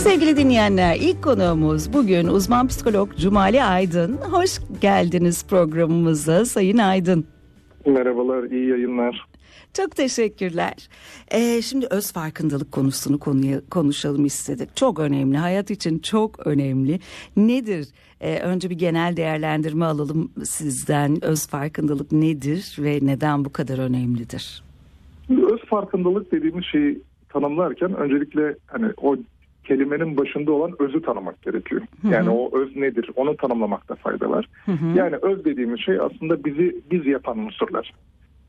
Sevgili dinleyenler ilk konuğumuz bugün uzman psikolog Cumali Aydın. Hoş geldiniz programımıza Sayın Aydın. Merhabalar, iyi yayınlar. Çok teşekkürler. Ee, şimdi öz farkındalık konusunu konuya konuşalım istedik. Çok önemli, hayat için çok önemli. Nedir? Ee, önce bir genel değerlendirme alalım sizden. Öz farkındalık nedir ve neden bu kadar önemlidir? Öz farkındalık dediğimiz şeyi tanımlarken öncelikle hani o kelimenin başında olan özü tanımak gerekiyor. Yani o öz nedir? Onu tanımlamakta fayda var. Yani öz dediğimiz şey aslında bizi biz yapan unsurlar.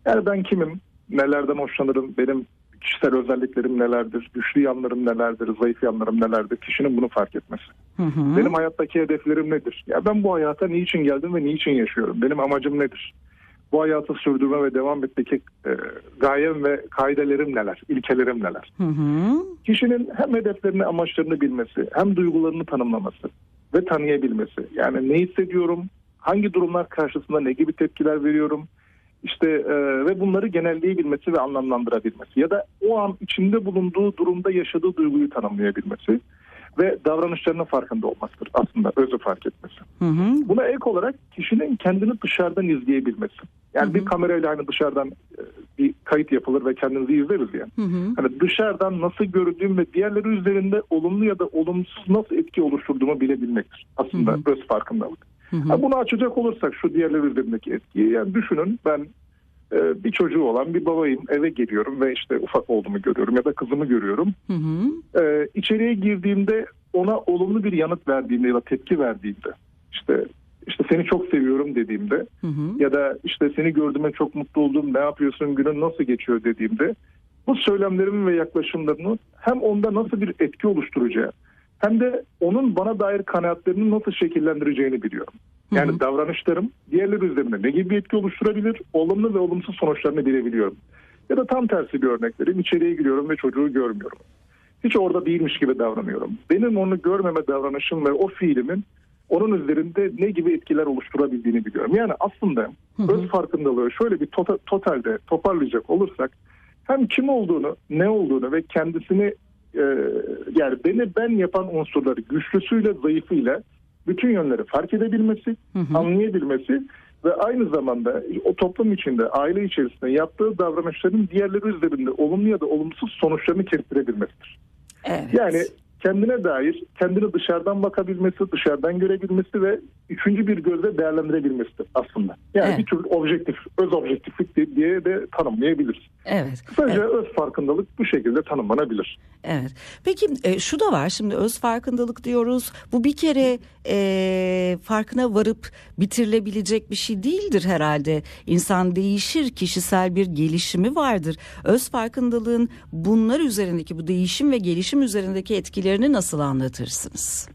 Yani ben kimim? Nelerden hoşlanırım? Benim kişisel özelliklerim nelerdir? Güçlü yanlarım nelerdir? Zayıf yanlarım nelerdir? Kişinin bunu fark etmesi. Benim hayattaki hedeflerim nedir? Ya ben bu hayata niçin geldim ve niçin yaşıyorum? Benim amacım nedir? Bu hayatı sürdürme ve devam etmeki e, gayem ve kaidelerim neler? İlkelerim neler? Hı hı. Kişinin hem hedeflerini, amaçlarını bilmesi, hem duygularını tanımlaması ve tanıyabilmesi. Yani ne hissediyorum, hangi durumlar karşısında ne gibi tepkiler veriyorum, işte e, ve bunları genelleyebilmesi ve anlamlandırabilmesi ya da o an içinde bulunduğu durumda yaşadığı duyguyu tanımlayabilmesi ve davranışlarının farkında olmasıdır aslında özü fark etmesi. Hı hı. Buna ek olarak kişinin kendini dışarıdan izleyebilmesi. Yani bir kamerayla hani dışarıdan e, bir kayıt yapılır ve kendinizi izleriz yani. Hı hı. Hani dışarıdan nasıl göründüğüm ve diğerleri üzerinde olumlu ya da olumsuz nasıl etki oluşturduğumu bilebilmektir. Aslında öz farkındalık. Ha, bunu açacak olursak şu diğerleri üzerindeki etkiyi yani düşünün ben e, bir çocuğu olan bir babayım eve geliyorum ve işte ufak olduğumu görüyorum ya da kızımı görüyorum. Hı hı. E, içeriye girdiğimde ona olumlu bir yanıt verdiğimde ya da tepki verdiğimde işte işte seni çok seviyorum dediğimde Hı hı. ya da işte seni gördüğüme çok mutlu oldum ne yapıyorsun günün nasıl geçiyor dediğimde bu söylemlerimin ve yaklaşımlarını hem onda nasıl bir etki oluşturacağı hem de onun bana dair kanaatlerini nasıl şekillendireceğini biliyorum. Yani davranışlarım diğerleri üzerinde ne gibi bir etki oluşturabilir, olumlu ve olumsuz sonuçlarını bilebiliyorum. Ya da tam tersi bir örnek vereyim. İçeriye giriyorum ve çocuğu görmüyorum. Hiç orada değilmiş gibi davranıyorum. Benim onu görmeme davranışım ve o fiilimin onun üzerinde ne gibi etkiler oluşturabildiğini biliyorum. Yani aslında öz farkındalığı şöyle bir tota- totalde toparlayacak olursak hem kim olduğunu, ne olduğunu ve kendisini e, yani beni ben yapan unsurları güçlüsüyle zayıfıyla bütün yönleri fark edebilmesi, anlayabilmesi ve aynı zamanda o toplum içinde, aile içerisinde yaptığı davranışların diğerleri üzerinde olumlu ya da olumsuz sonuçlarını kestirebilmesidir. Evet. Yani kendine dair kendini dışarıdan bakabilmesi, dışarıdan görebilmesi ve üçüncü bir gözle değerlendirebilmesidir aslında. Yani Evet. bir tür objektif, öz objektiflik diye de tanımlayabiliriz. Evet. Kısaca öz farkındalık bu şekilde tanımlanabilir. Evet. Peki e, şu da var şimdi öz farkındalık diyoruz. Bu bir kere e, farkına varıp bitirilebilecek bir şey değildir herhalde. İnsan değişir, kişisel bir gelişimi vardır. Öz farkındalığın bunlar üzerindeki bu değişim ve gelişim üzerindeki etkilerini nasıl anlatırsınız?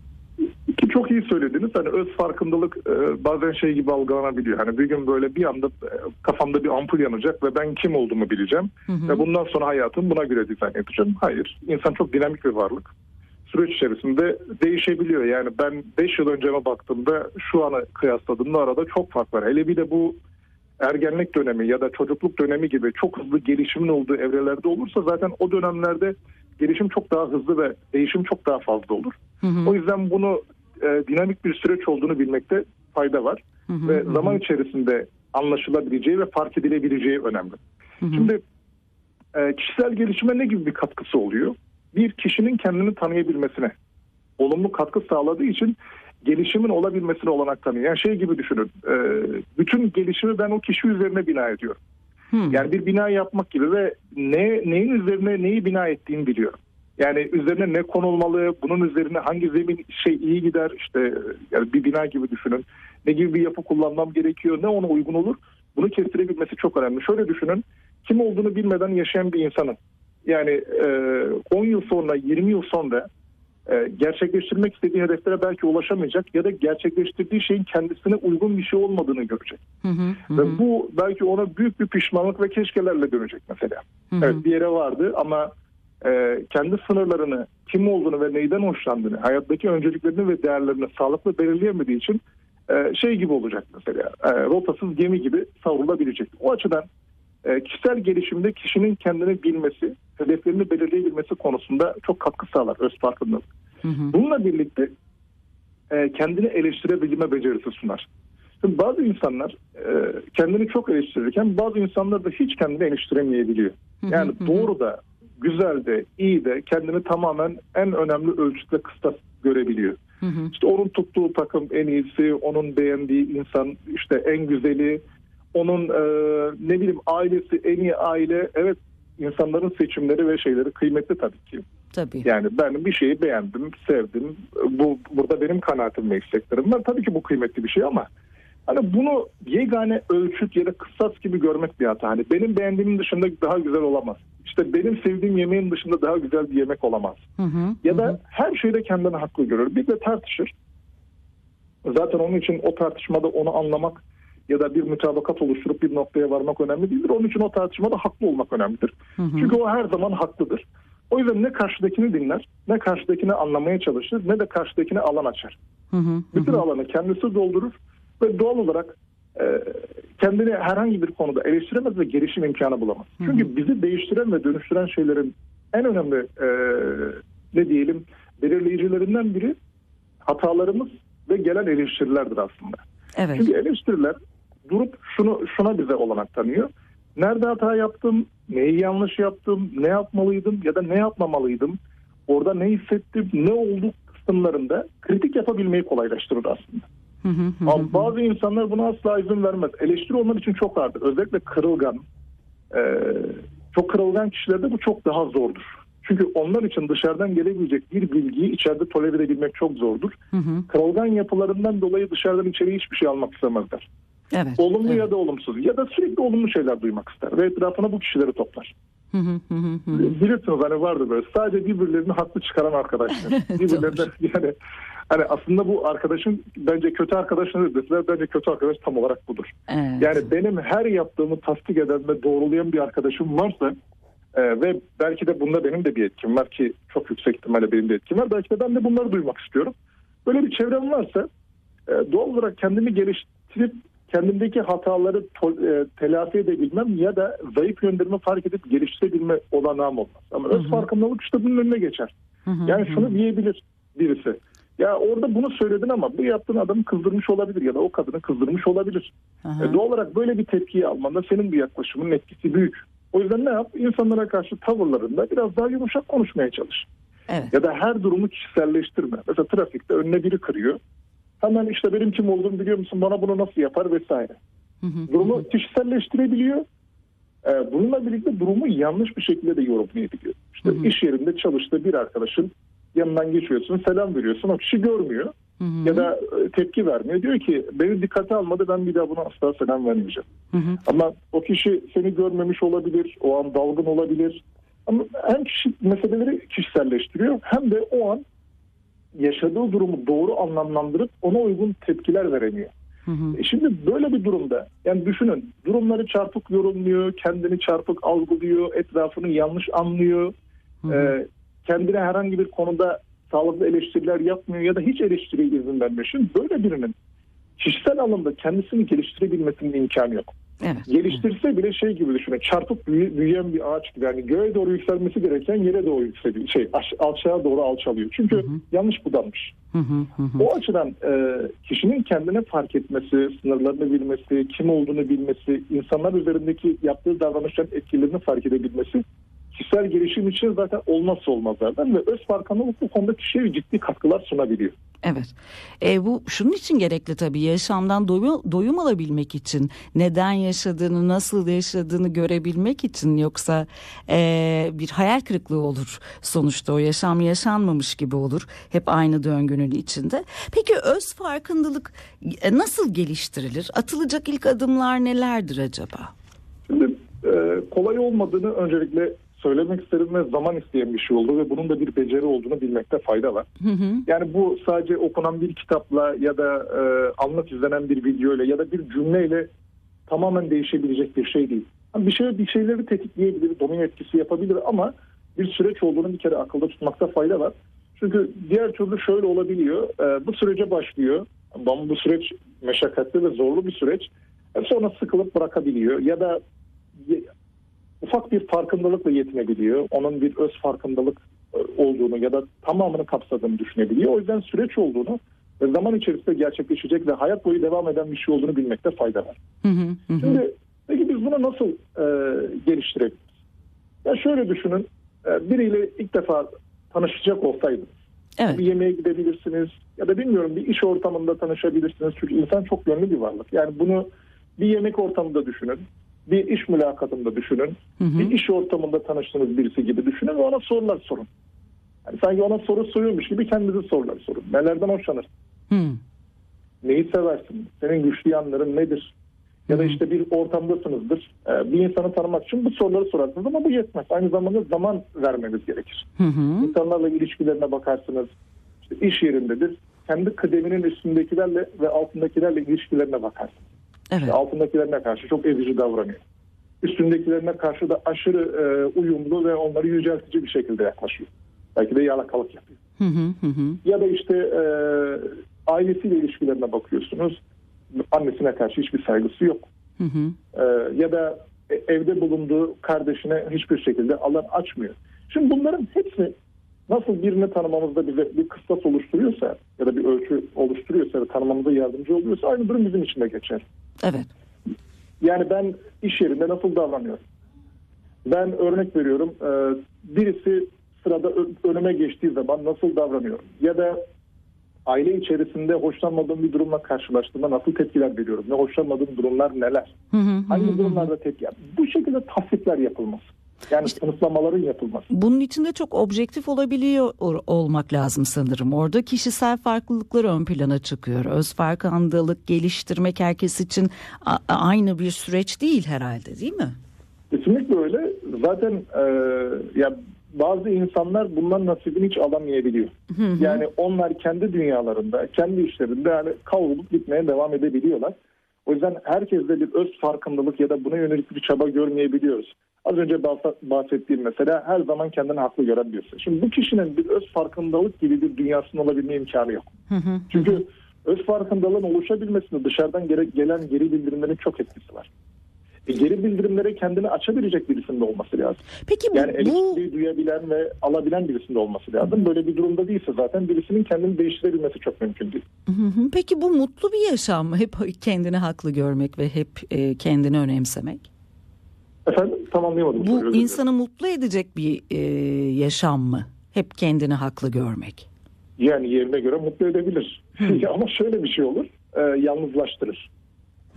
Çok iyi söylediniz. Hani öz farkındalık e, bazen şey gibi algılanabiliyor. Hani bir gün böyle bir anda e, kafamda bir ampul yanacak ve ben kim olduğumu bileceğim. Ve bundan sonra hayatımı buna göre dizayn edeceğim. Hayır. İnsan çok dinamik bir varlık. Süreç içerisinde değişebiliyor. Yani ben 5 yıl önceme baktığımda şu anı kıyasladığımda arada çok fark var. Hele bir de bu ergenlik dönemi ya da çocukluk dönemi gibi çok hızlı gelişimin olduğu evrelerde olursa zaten o dönemlerde gelişim çok daha hızlı ve değişim çok daha fazla olur. O yüzden bunu e, dinamik bir süreç olduğunu bilmekte fayda var ve zaman içerisinde anlaşılabileceği ve fark edilebileceği önemli. Şimdi e, kişisel gelişime ne gibi bir katkısı oluyor? Bir kişinin kendini tanıyabilmesine olumlu katkı sağladığı için gelişimin olabilmesine olanak tanıyor. Yani şey gibi düşünün. e, bütün gelişimi ben o kişi üzerine bina ediyorum. Yani bir bina yapmak gibi ve ne neyin üzerine neyi bina ettiğini biliyorum. Yani üzerine ne konulmalı, bunun üzerine hangi zemin şey iyi gider işte yani bir bina gibi düşünün. Ne gibi bir yapı kullanmam gerekiyor, ne ona uygun olur. Bunu kestirebilmesi çok önemli. Şöyle düşünün, kim olduğunu bilmeden yaşayan bir insanın yani e, 10 yıl sonra, 20 yıl sonra e, gerçekleştirmek istediği hedeflere belki ulaşamayacak ya da gerçekleştirdiği şeyin kendisine uygun bir şey olmadığını görecek. Ve bu belki ona büyük bir pişmanlık ve keşkelerle dönecek mesela. Evet bir yere vardı ama e, kendi sınırlarını, kim olduğunu ve neyden hoşlandığını, hayattaki önceliklerini ve değerlerini sağlıklı belirleyemediği için e, şey gibi olacak mesela. E, rotasız gemi gibi savrulabilecek. O açıdan e, kişisel gelişimde kişinin kendini bilmesi, hedeflerini belirleyebilmesi konusunda çok katkı sağlar öz farkındalık. Hı hı. Bununla birlikte e, kendini eleştirebilme becerisi sunar. Şimdi bazı insanlar e, kendini çok eleştirirken bazı insanlar da hiç kendini eleştiremeyebiliyor. Yani hı hı. doğru da, güzel de, iyi de kendini tamamen en önemli ölçütle kıstas görebiliyor. Hı hı. İşte onun tuttuğu takım en iyisi, onun beğendiği insan işte en güzeli, onun e, ne bileyim ailesi en iyi aile. Evet insanların seçimleri ve şeyleri kıymetli tabii ki. Tabii. Yani ben bir şeyi beğendim, sevdim. Bu burada benim kanaatim ve isteklerim var. Tabii ki bu kıymetli bir şey ama hani bunu yegane ölçüt ya da kıssas gibi görmek bir hata. Hani benim beğendiğimin dışında daha güzel olamaz. İşte benim sevdiğim yemeğin dışında daha güzel bir yemek olamaz. Hı hı. Ya da hı. her şeyde kendini haklı görür. Bir de tartışır. Zaten onun için o tartışmada onu anlamak ya da bir mütabakat oluşturup bir noktaya varmak önemli değildir. Onun için o tartışmada haklı olmak önemlidir. Hı hı. Çünkü o her zaman haklıdır. O yüzden ne karşıdakini dinler, ne karşıdakini anlamaya çalışır, ne de karşıdakine alan açar. Hı hı. Bütün hı. alanı kendisi doldurur ve doğal olarak kendini herhangi bir konuda eleştiremez ve gelişim imkanı bulamaz. Hı. Çünkü bizi değiştiren ve dönüştüren şeylerin en önemli e, ne diyelim belirleyicilerinden biri hatalarımız ve gelen eleştirilerdir aslında. Evet. Çünkü eleştiriler durup şunu şuna bize olanak tanıyor. Nerede hata yaptım, neyi yanlış yaptım, ne yapmalıydım ya da ne yapmamalıydım, orada ne hissettim, ne oldu kısımlarında kritik yapabilmeyi kolaylaştırır aslında. Hı hı. Hı bazı insanlar buna asla izin vermez. Eleştiri onlar için çok ağırdır. Özellikle kırılgan, e, çok kırılgan kişilerde bu çok daha zordur. Çünkü onlar için dışarıdan gelebilecek bir bilgiyi içeride tolere edebilmek çok zordur. Hı hı. Kırılgan yapılarından dolayı dışarıdan içeriye hiçbir şey almak istemezler. Evet. Olumlu evet. ya da olumsuz ya da sürekli olumlu şeyler duymak ister ve etrafına bu kişileri toplar. Bilirsiniz hani vardı böyle sadece birbirlerini haklı çıkaran arkadaşlar. Birbirlerine yani hani aslında bu arkadaşın bence kötü arkadaşını deseler bence kötü arkadaş tam olarak budur. Evet. Yani benim her yaptığımı tasdik eden ve doğrulayan bir arkadaşım varsa e, ve belki de bunda benim de bir etkim var ki çok yüksek ihtimalle benim de etkim var. Belki de ben de bunları duymak istiyorum. Böyle bir çevrem varsa e, doğal olarak kendimi geliştirip kendimdeki hataları to- e, telafi edebilmem ya da zayıf yönlerimi fark edip geliştirebilme olanağım olmaz. Ama öz Hı farkındalık işte bunun önüne geçer. Hı hı. Yani şunu diyebilir birisi. Ya orada bunu söyledin ama bu yaptığın adamı kızdırmış olabilir ya da o kadını kızdırmış olabilir. E, doğal olarak böyle bir tepkiyi almanda senin bir yaklaşımın etkisi büyük. O yüzden ne yap? İnsanlara karşı tavırlarında biraz daha yumuşak konuşmaya çalış. Evet. Ya da her durumu kişiselleştirme. Mesela trafikte önüne biri kırıyor. Hemen işte benim kim olduğumu biliyor musun? Bana bunu nasıl yapar vesaire. Hı hı. Durumu kişiselleştirebiliyor. Ee, bununla birlikte durumu yanlış bir şekilde de yorumlayabiliyor. İşte Hı hı. iş yerinde çalıştığı bir arkadaşın yanından geçiyorsun, selam veriyorsun. O kişi görmüyor Hı hı. ya da e, tepki vermiyor. Diyor ki beni dikkate almadı ben bir daha buna asla selam vermeyeceğim. Hı hı. Ama o kişi seni görmemiş olabilir, o an dalgın olabilir. Ama hem kişi meseleleri kişiselleştiriyor hem de o an yaşadığı durumu doğru anlamlandırıp ona uygun tepkiler veremiyor. Hı hı. E Şimdi böyle bir durumda yani düşünün durumları çarpık yorumluyor, kendini çarpık algılıyor, etrafını yanlış anlıyor. Hı hı. Ee, kendine herhangi bir konuda sağlıklı eleştiriler yapmıyor ya da hiç eleştiriye izin vermiyor. Şimdi böyle birinin kişisel alanda kendisini geliştirebilmesinin imkanı yok. Evet. Geliştirse bile şey gibi düşünün. Çarpıp büyü- büyüyen bir ağaç gibi. Yani göğe doğru yükselmesi gereken yere doğru yükseliyor. Şey aş- alçağa doğru alçalıyor. Çünkü hı. yanlış budanmış. Hı hı. Hı hı. O açıdan e, kişinin kendine fark etmesi, sınırlarını bilmesi, kim olduğunu bilmesi, insanlar üzerindeki yaptığı davranışların etkilerini fark edebilmesi kişisel gelişim için zaten olmazsa olmazlardan ve öz farkındalık bu konuda kişiye ciddi katkılar sunabiliyor. Evet. E, bu şunun için gerekli tabii yaşamdan doyum, doyum alabilmek için neden yaşadığını nasıl yaşadığını görebilmek için yoksa e, bir hayal kırıklığı olur sonuçta o yaşam yaşanmamış gibi olur hep aynı döngünün içinde. Peki öz farkındalık e, nasıl geliştirilir? Atılacak ilk adımlar nelerdir acaba? Şimdi e, kolay olmadığını öncelikle söylemek isterim ve zaman isteyen bir şey oldu ve bunun da bir beceri olduğunu bilmekte fayda var. Hı hı. Yani bu sadece okunan bir kitapla ya da e, anlık izlenen bir videoyla ya da bir cümleyle tamamen değişebilecek bir şey değil. Yani bir şey bir şeyleri tetikleyebilir, domino etkisi yapabilir ama bir süreç olduğunu bir kere akılda tutmakta fayda var. Çünkü diğer türlü şöyle olabiliyor. E, bu sürece başlıyor. Ama bu süreç meşakkatli ve zorlu bir süreç. E, sonra sıkılıp bırakabiliyor ya da ufak bir farkındalıkla yetinebiliyor. Onun bir öz farkındalık e, olduğunu ya da tamamını kapsadığını düşünebiliyor. O yüzden süreç olduğunu ve zaman içerisinde gerçekleşecek ve hayat boyu devam eden bir şey olduğunu bilmekte fayda var. Hı hı, hı. Şimdi peki biz bunu nasıl e, geliştirebiliriz? Ya şöyle düşünün, e, biriyle ilk defa tanışacak olsaydınız, Evet. bir yemeğe gidebilirsiniz ya da bilmiyorum bir iş ortamında tanışabilirsiniz. Çünkü insan çok yönlü bir varlık. Yani bunu bir yemek ortamında düşünün, bir iş mülakatında düşünün, Hı hı. bir iş ortamında tanıştığınız birisi gibi düşünün ve ona sorular sorun. Yani sanki ona soru soruyormuş gibi kendinize sorular sorun. Nelerden hoşlanırsın? Hı. Neyi seversin? Senin güçlü yanların nedir? Ya da işte bir ortamdasınızdır. Ee, Bir insanı tanımak için bu soruları sorarsınız ama bu yetmez. Aynı zamanda zaman vermeniz gerekir. Hı hı. İnsanlarla ilişkilerine bakarsınız. İşte iş yerindedir. Kendi kıdeminin üstündekilerle ve altındakilerle ilişkilerine bakarsınız. Evet. Altındakilerine karşı çok ezici davranıyor. Üstündekilerine karşı da aşırı e, uyumlu ve onları yüceltici bir şekilde yaklaşıyor. Belki de yalakalık yapıyor. Hı hı, hı hı. Ya da işte e, ailesiyle ilişkilerine bakıyorsunuz. Annesine karşı hiçbir saygısı yok. Hı hı. E, ya da e- evde bulunduğu kardeşine hiçbir şekilde alan açmıyor. Şimdi bunların hepsi nasıl birini tanımamızda bize bir kıstas oluşturuyorsa ya da bir ölçü oluşturuyorsa ve tanımamıza yardımcı oluyorsa aynı durum bizim için de geçer. Evet. Yani ben iş yerinde nasıl davranıyorum? Ben örnek veriyorum e, birisi sırada önüme geçtiği zaman nasıl davranıyorum? Ya da aile içerisinde hoşlanmadığım bir durumla karşılaştığımda nasıl tepkiler veriyorum? Ne hoşlanmadığım durumlar neler? Hı hı, hı hı, Hangi hı. durumlarda tepki? Bu şekilde tasdikler yapılması. Yani sınıflamaların yapılması. Bunun içinde çok objektif olabiliyor or- olmak lazım sanırım. Orada kişisel farklılıklar ön plana çıkıyor. Öz farkındalık geliştirmek herkes için aynı bir süreç değil herhalde değil mi? Kesinlikle öyle. Zaten e, ya bazı insanlar bundan nasibini hiç alamayabiliyor. Yani onlar kendi dünyalarında, kendi işlerinde yani kavrulup gitmeye devam edebiliyorlar. O yüzden herkeste bir öz farkındalık ya da buna yönelik bir çaba görmeyebiliyoruz. Az önce bahs- bahsettiğim mesela her zaman kendini haklı gören birisi. Şimdi bu kişinin bir öz farkındalık gibi bir dünyasının olabilme imkanı yok. Hı hı. Çünkü öz farkındalığın oluşabilmesinde dışarıdan gelen geri bildirimlerin çok etkisi var. E, geri bildirimlere kendini açabilecek birisinde olması lazım. Peki bu, Yani bu eleştiriyi duyabilen ve alabilen birisinde olması lazım. Böyle bir durumda değilse zaten birisinin kendini değiştirebilmesi çok mümkün değil. Peki bu mutlu bir yaşam mı? Hep kendini haklı görmek ve hep e, kendini önemsemek. Efendim tamamlayamadım. soruyu, Bu dilerim. insanı mutlu edecek bir e, yaşam mı? Hep kendini haklı görmek. Yani yerine göre mutlu edebilir. Ama şöyle bir şey olur. e, yalnızlaştırır.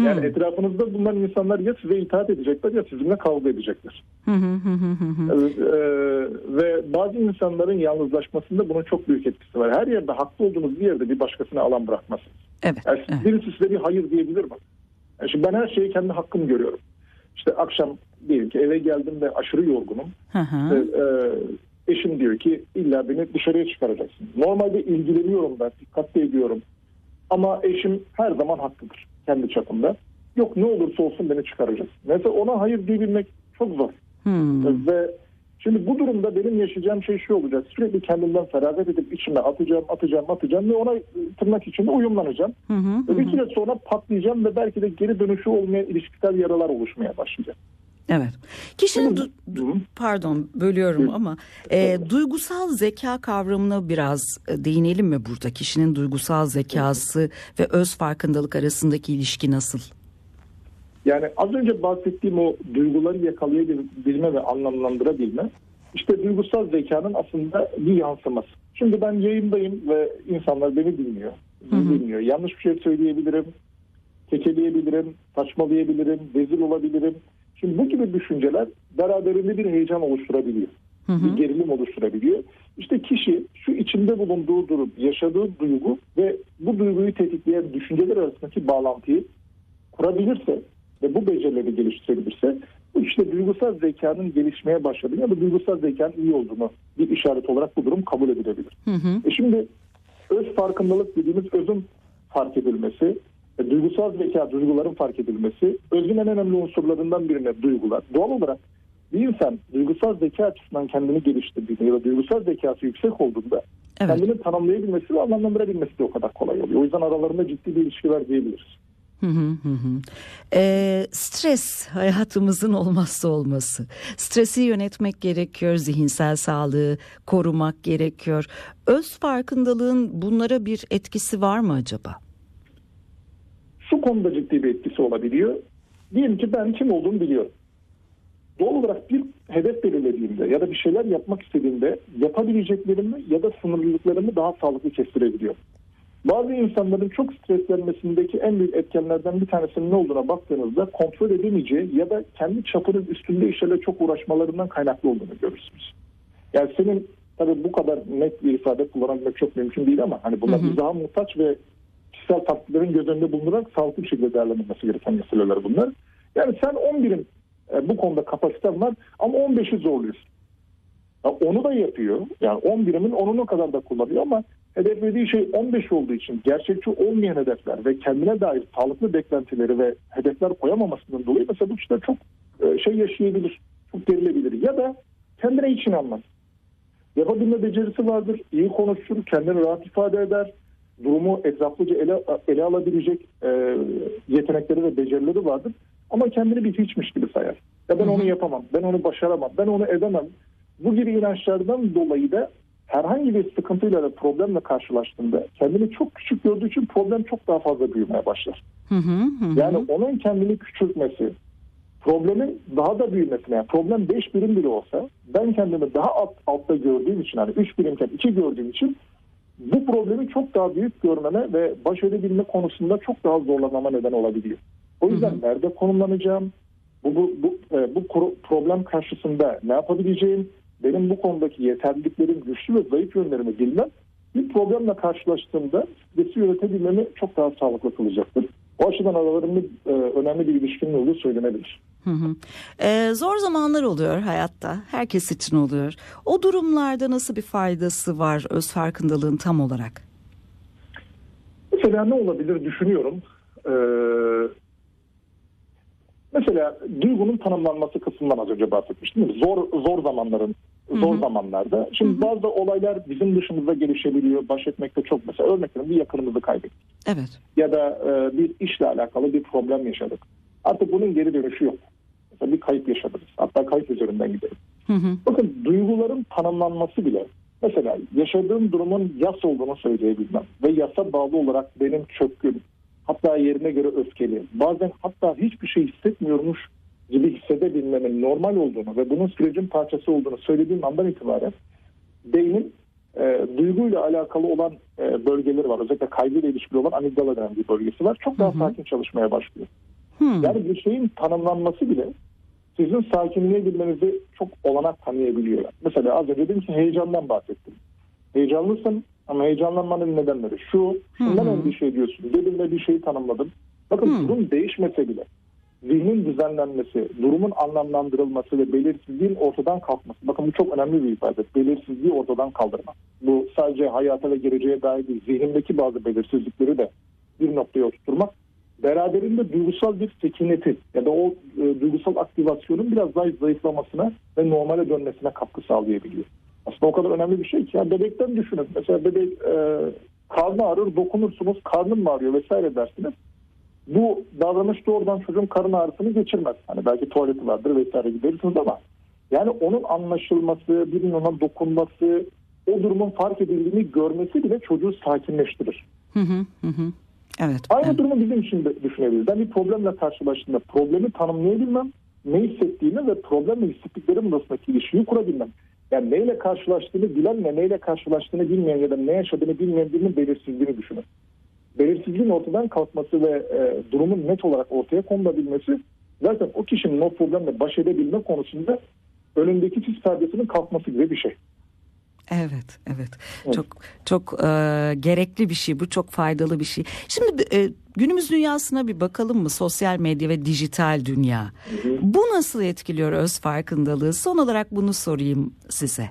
Yani Hı. etrafınızda bulunan insanlar ya size itaat edecekler ya sizinle kavga edecekler. Hı hı hı hı hı hı. Ee, ve bazı insanların yalnızlaşmasında bunun çok büyük etkisi var. Her yerde haklı olduğunuz bir yerde bir başkasına alan bırakmazsınız. Evet. Yani evet. birisi size bir hayır diyebilir mi? Yani şimdi ben her şeyi kendi hakkım görüyorum. İşte akşam diyelim ki eve geldim ve aşırı yorgunum. Hı hı. E, eşim diyor ki illa beni dışarıya çıkaracaksın. Normalde ilgileniyorum ben, dikkatli ediyorum. Ama eşim her zaman haklıdır kendi çapında. Yok ne olursa olsun beni çıkaracaksın. Mesela ona hayır diyebilmek çok zor. Hmm. Ve şimdi bu durumda benim yaşayacağım şey şu olacak. Sürekli kendimden feragat edip içime atacağım, atacağım, atacağım ve ona tırnak içinde uyumlanacağım. Hı hı. Ve bir süre sonra patlayacağım ve belki de geri dönüşü olmayan ilişkisel yaralar oluşmaya başlayacak. Evet. Kişinin du- hı. pardon bölüyorum ama e, duygusal zeka kavramına biraz e, değinelim mi burada? Kişinin duygusal zekası ve öz farkındalık arasındaki ilişki nasıl? Yani az önce bahsettiğim o duyguları yakalayabilme ve anlamlandırabilme işte duygusal zekanın aslında bir yansıması. Şimdi ben yayındayım ve insanlar beni dinliyor. Beni dinliyor. Yanlış bir şey söyleyebilirim, kekeleyebilirim, saçmalayabilirim, rezil olabilirim. Şimdi bu gibi düşünceler beraberinde bir heyecan oluşturabiliyor. Hı hı. Bir gerilim oluşturabiliyor. İşte kişi şu içinde bulunduğu durum, yaşadığı duygu ve bu duyguyu tetikleyen düşünceler arasındaki bağlantıyı kurabilirse ve bu becerileri geliştirebilirse işte duygusal zekanın gelişmeye başladığını ya da duygusal zekanın iyi olduğunu bir işaret olarak bu durum kabul edilebilir. Hı hı. E şimdi öz farkındalık dediğimiz özün fark edilmesi, e, duygusal zeka duyguların fark edilmesi, özün en önemli unsurlarından birine duygular. Doğal olarak bir insan duygusal zeka açısından kendini geliştirdiğinde ya da duygusal zekası yüksek olduğunda Evet. kendini tanımlayabilmesi ve anlamlandırabilmesi de o kadar kolay oluyor. O yüzden aralarında ciddi bir ilişki var diyebiliriz. Hı hı. E, stres hayatımızın olmazsa olması. Stresi yönetmek gerekiyor, zihinsel sağlığı korumak gerekiyor. Öz farkındalığın bunlara bir etkisi var mı acaba? Şu konuda ciddi bir etkisi olabiliyor. Diyelim ki ben kim olduğumu biliyorum. Doğal olarak bir hedef belirlediğimde ya da bir şeyler yapmak istediğimde yapabileceklerimi ya da sınırlılıklarımı daha sağlıklı kestirebiliyorum. Bazı insanların çok streslenmesindeki en büyük etkenlerden bir tanesinin ne olduğuna baktığınızda kontrol edemeyeceği ya da kendi çapının üstünde işlerle çok uğraşmalarından kaynaklı olduğunu görürsünüz. Yani senin tabii bu kadar net bir ifade kullanabilmek çok mümkün değil ama hani bunlar daha muhtaç ve kişisel takdirlerin göz önünde bulundurarak sağlıklı bir şekilde değerlendirilmesi gereken meseleler bunlar. Yani sen 11'in e, bu konuda kapasiten var ama 15'i zorluyorsun. Ya onu da yapıyor. Yani 11'imin onunu kadar da kullanıyor ama hedeflediği şey 15 olduğu için gerçekçi olmayan hedefler ve kendine dair sağlıklı beklentileri ve hedefler koyamamasından dolayı mesela bu kişiler çok e, şey yaşayabilir, çok gerilebilir ya da kendine hiç inanmaz. Yapabilme becerisi vardır, iyi konuşur, kendini rahat ifade eder, durumu etraflıca ele, ele alabilecek e, yetenekleri ve becerileri vardır. Ama kendini bir hiçmiş gibi sayar. Ya ben onu yapamam, ben onu başaramam, ben onu edemem. Bu gibi inançlardan dolayı da herhangi bir sıkıntıyla da problemle karşılaştığında kendini çok küçük gördüğü için problem çok daha fazla büyümeye başlar. Hı hı hı. Yani onun kendini küçültmesi, problemin daha da büyümesine, yani problem 5 birim bile olsa ben kendimi daha alt, altta gördüğüm için, hani 3 birimken 2 gördüğüm için bu problemi çok daha büyük görmeme ve baş edebilme konusunda çok daha zorlamama neden olabiliyor. O yüzden hı hı. nerede konumlanacağım, bu, bu, bu, e, bu problem karşısında ne yapabileceğim, benim bu konudaki yeterliliklerim, güçlü ve zayıf yönlerimi bilmem bir problemle karşılaştığımda stresi yönetebilmemi çok daha sağlıklı kılacaktır. O açıdan aralarında e, önemli bir ilişkinin olduğu söylenebilir. Hı hı. Ee, zor zamanlar oluyor hayatta. Herkes için oluyor. O durumlarda nasıl bir faydası var öz farkındalığın tam olarak? Mesela ne olabilir düşünüyorum. Ee, mesela duygunun tanımlanması kısmından az önce bahsetmiştim. Zor zor zamanların zor Hı-hı. zamanlarda. Şimdi Hı-hı. bazı olaylar bizim dışımızda gelişebiliyor. Baş etmekte çok mesela örnek veriyorum bir yakınımızı kaybettik. Evet. Ya da e, bir işle alakalı bir problem yaşadık. Artık bunun geri dönüşü yok. Mesela bir kayıp yaşadınız. Hatta kayıp üzerinden gidelim. Hı-hı. Bakın duyguların tanımlanması bile mesela yaşadığım durumun yas olduğunu söyleyebilmem ve yasa bağlı olarak benim çökkün hatta yerine göre öfkeli bazen hatta hiçbir şey hissetmiyormuş gibi hissedebilmenin normal olduğunu ve bunun sürecin parçası olduğunu söylediğim andan itibaren beynin e, duyguyla alakalı olan e, bölgeleri var. Özellikle kaygıyla ilişkili olan amigdala denen bir bölgesi var. Çok daha hı hı. sakin çalışmaya başlıyor. Hı. Yani bir şeyin tanımlanması bile sizin sakinliğe girmenizi çok olanak tanıyabiliyor. Mesela az önce dedim ki heyecandan bahsettim. Heyecanlısın ama heyecanlanmanın nedenleri şu, şundan hı hı. endişe ediyorsun. Dedim ve bir şeyi tanımladım. Bakın hı. durum değişmese bile zihnin düzenlenmesi, durumun anlamlandırılması ve belirsizliğin ortadan kalkması. Bakın bu çok önemli bir ifade. Belirsizliği ortadan kaldırmak. Bu sadece hayata ve geleceğe dair değil, zihnindeki bazı belirsizlikleri de bir noktaya oturtmak. Beraberinde duygusal bir sekineti ya da o e, duygusal aktivasyonun biraz daha zayıflamasına ve normale dönmesine katkı sağlayabiliyor. Aslında o kadar önemli bir şey ki. Yani bebekten düşünün. Mesela bebek e, karnı ağrır, dokunursunuz, karnım mı ağrıyor vesaire dersiniz bu davranış doğrudan çocuğun karın ağrısını geçirmez. Hani belki tuvaleti vardır vesaire giderirsiniz ama yani onun anlaşılması, birinin ona dokunması, o durumun fark edildiğini görmesi bile çocuğu sakinleştirir. Hı hı hı. Evet. Aynı evet. durumu bizim için de düşünebiliriz. Ben bir problemle karşılaştığımda problemi tanımlayabilmem, ne hissettiğimi ve problemle hissettiklerim arasındaki ilişkiyi kurabilmem. Yani neyle karşılaştığını bilenle neyle karşılaştığını bilmeyen ya da ne yaşadığını bilmeyen birinin belirsizliğini düşünün belirsizliğin ortadan kalkması ve e, durumun net olarak ortaya konulabilmesi zaten o kişinin o problemle baş edebilme konusunda önündeki sis perdesinin kalkması gibi bir şey. Evet, evet. evet. Çok çok e, gerekli bir şey. Bu çok faydalı bir şey. Şimdi e, günümüz dünyasına bir bakalım mı? Sosyal medya ve dijital dünya. Hı hı. Bu nasıl etkiliyor öz farkındalığı? Son olarak bunu sorayım size.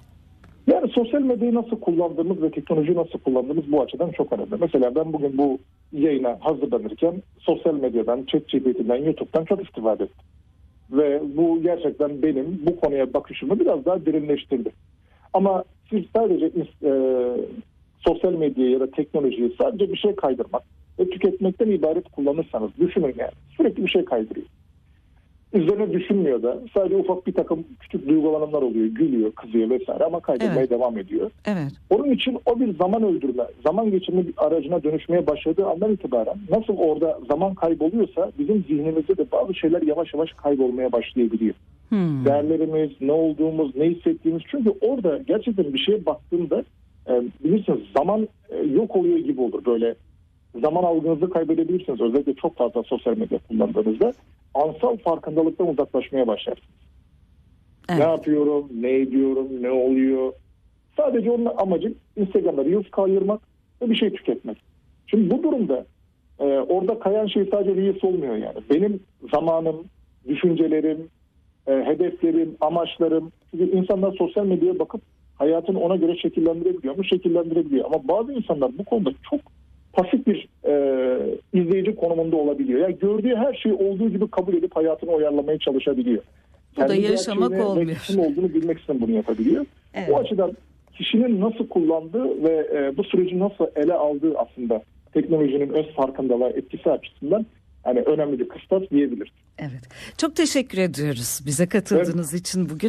Yani sosyal medyayı nasıl kullandığımız ve teknolojiyi nasıl kullandığımız bu açıdan çok önemli. Mesela ben bugün bu yayına hazırlanırken sosyal medyadan, ChatGPT'den, YouTube'dan çok istifade ettim. Ve bu gerçekten benim bu konuya bakışımı biraz daha derinleştirdi. Ama siz sadece e, sosyal medyayı ya da teknolojiyi sadece bir şey kaydırmak ve tüketmekten ibaret kullanırsanız düşünün yani sürekli bir şey kaydırıyor. Üzerine düşünmüyor da sadece ufak bir takım küçük duygulanımlar oluyor. Gülüyor, kızıyor vesaire ama kaydırmaya Evet. devam ediyor. Evet. Onun için o bir zaman öldürme, zaman geçirme bir aracına dönüşmeye başladığı andan itibaren nasıl orada zaman kayboluyorsa bizim zihnimizde de bazı şeyler yavaş yavaş kaybolmaya başlayabiliyor. Hmm. Değerlerimiz, ne olduğumuz, ne hissettiğimiz. Çünkü orada gerçekten bir şeye baktığında e, bilirsiniz zaman e, yok oluyor gibi olur. Böyle zaman algınızı kaybedebilirsiniz. Özellikle çok fazla sosyal medya kullandığınızda ansal farkındalıktan uzaklaşmaya başlarsınız. Evet. Ne yapıyorum, ne ediyorum, ne oluyor. Sadece onun amacı Instagram'da Reels kayırmak ve bir şey tüketmek. Şimdi bu durumda e, orada kayan şey sadece Reels olmuyor yani. Benim zamanım, düşüncelerim, e, hedeflerim, amaçlarım. Çünkü insanlar sosyal medyaya bakıp hayatını ona göre şekillendirebiliyor mu? Şekillendirebiliyor. Ama bazı insanlar bu konuda çok pasif bir e, izleyici konumunda olabiliyor. Yani gördüğü her şeyi olduğu gibi kabul edip hayatını uyarlamaya çalışabiliyor. Bu da yaşamak olmuyor. Kim olduğunu bilmek için bunu yapabiliyor. Evet. O açıdan kişinin nasıl kullandığı ve e, bu süreci nasıl ele aldığı aslında teknolojinin öz farkındalığı etkisi açısından hani önemli bir kıstas diyebiliriz. Evet. Çok teşekkür ediyoruz bize katıldığınız için bugün.